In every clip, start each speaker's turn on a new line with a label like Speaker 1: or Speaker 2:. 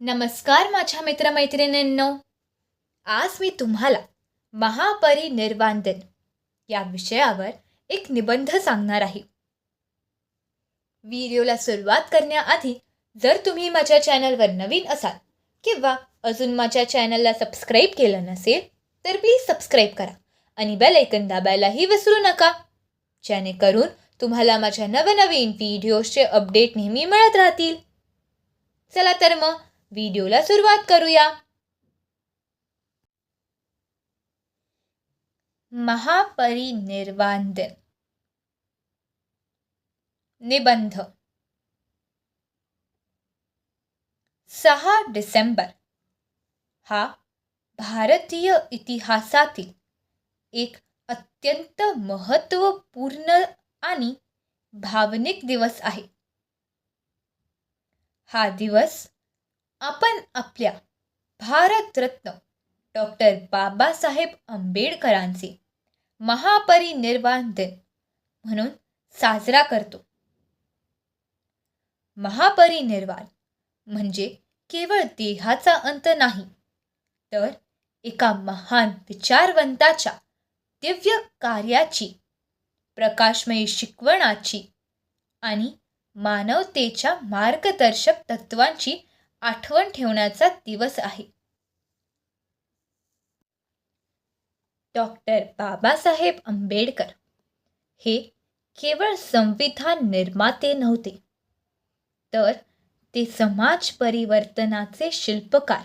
Speaker 1: नमस्कार माझ्या मित्रमैत्रिणींनो. आज मी तुम्हाला महापरिनिर्वाण दिन या विषयावर एक निबंध सांगणार आहे. व्हिडिओला सुरुवात करण्याआधी जर तुम्ही माझ्या चॅनलवर नवीन असाल किंवा अजून माझ्या चॅनलला सबस्क्राईब केलं नसेल तर प्लीज सबस्क्राईब करा आणि बेल ऐकन दाबायलाही विसरू नका. जेणेकरून तुम्हाला माझ्या नवनवीन व्हिडिओजचे अपडेट नेहमी मिळत राहतील. चला तर मग व्हिडिओला सुरुवात करूया. महापरिनिर्वाण दिन. निबंध. सहा डिसेंबर. हा भारतीय इतिहासातील एक अत्यंत महत्त्वपूर्ण आणि भावनिक दिवस आहे. हा दिवस आपण आपल्या भारतरत्न डॉक्टर बाबासाहेब आंबेडकरांचे महापरिनिर्वाण दिन म्हणून साजरा करतो. महापरिनिर्वाण म्हणजे केवळ देहाचा अंत नाही तर एका महान विचारवंताच्या दिव्य कार्याची प्रकाशमयी शिकवणाची आणि मानवतेच्या मार्गदर्शक तत्वांची आठवण ठेवण्याचा दिवस आहे. डॉक्टर बाबासाहेब आंबेडकर हे केवळ संविधान निर्माते नव्हते तर ते समाज परिवर्तनाचे शिल्पकार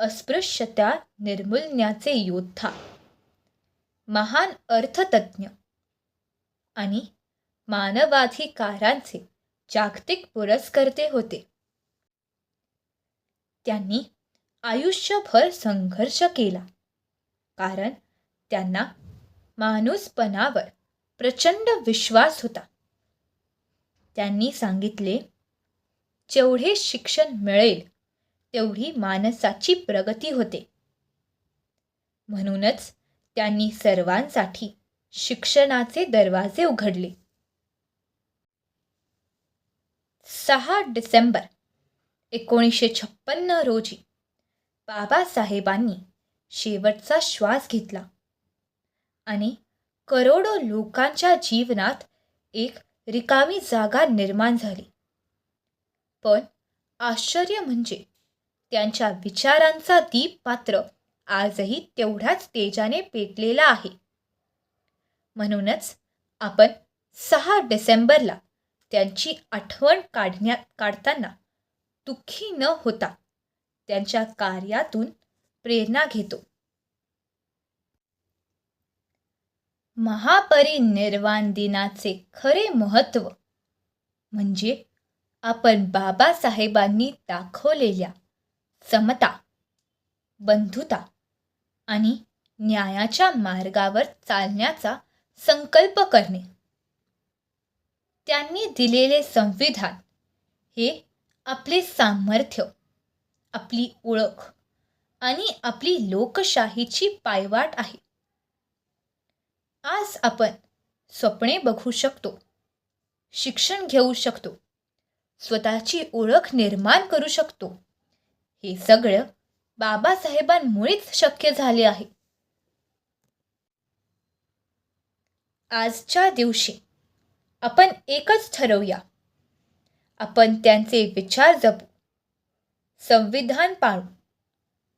Speaker 1: अस्पृश्यता निर्मूलण्याचे योद्धा महान अर्थतज्ञ आणि मानवाधिकारांचे जागतिक पुरस्कर्ते होते. त्यांनी आयुष्यभर संघर्ष केला. कारण त्यांना माणूसपणावर प्रचंड विश्वास होता. त्यांनी सांगितले जेवढे शिक्षण मिळेल तेवढी माणसाची प्रगती होते. म्हणूनच त्यांनी सर्वांसाठी शिक्षणाचे दरवाजे उघडले. सहा डिसेंबर एकोणीसशे छप्पन्न रोजी बाबासाहेबांनी शेवटचा श्वास घेतला आणि करोडो लोकांच्या जीवनात एक रिकामी जागा निर्माण झाली. पण आश्चर्य म्हणजे त्यांच्या विचारांचा दीप मात्र आजही तेवढ्याच तेजाने पेटलेला आहे. म्हणूनच आपण सहा डिसेंबरला त्यांची आठवण काढण्यात काढताना दुःखी न होता त्यांच्या कार्यातून प्रेरणा घेतो. महापरिनिर्वाण दिनाचे खरे महत्त्व म्हणजे आपण बाबासाहेबांनी दाखवलेल्या समता बंधुता आणि न्यायाच्या मार्गावर चालण्याचा संकल्प करणे. त्यांनी दिलेले संविधान हे आपले सामर्थ्य आपली ओळख आणि आपली लोकशाहीची पायवाट आहे. आज आपण स्वप्ने बघू शकतो शिक्षण घेऊ शकतो स्वतःची ओळख निर्माण करू शकतो. हे सगळं बाबासाहेबांमुळेच शक्य झाले आहे. आजच्या दिवशी आपण एकच ठरवूया. आपण त्यांचे विचार जपू संविधान पाळू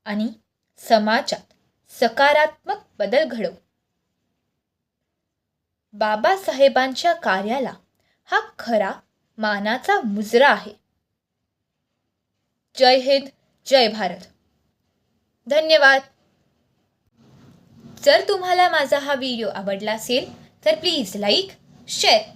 Speaker 1: आणि समाजात सकारात्मक बदल घडवू. बाबासाहेबांच्या कार्याला हा खरा मानाचा मुजरा आहे. जय हिंद जय भारत. धन्यवाद. जर तुम्हाला माझा हा व्हिडिओ आवडला असेल तर प्लीज लाईक शेअर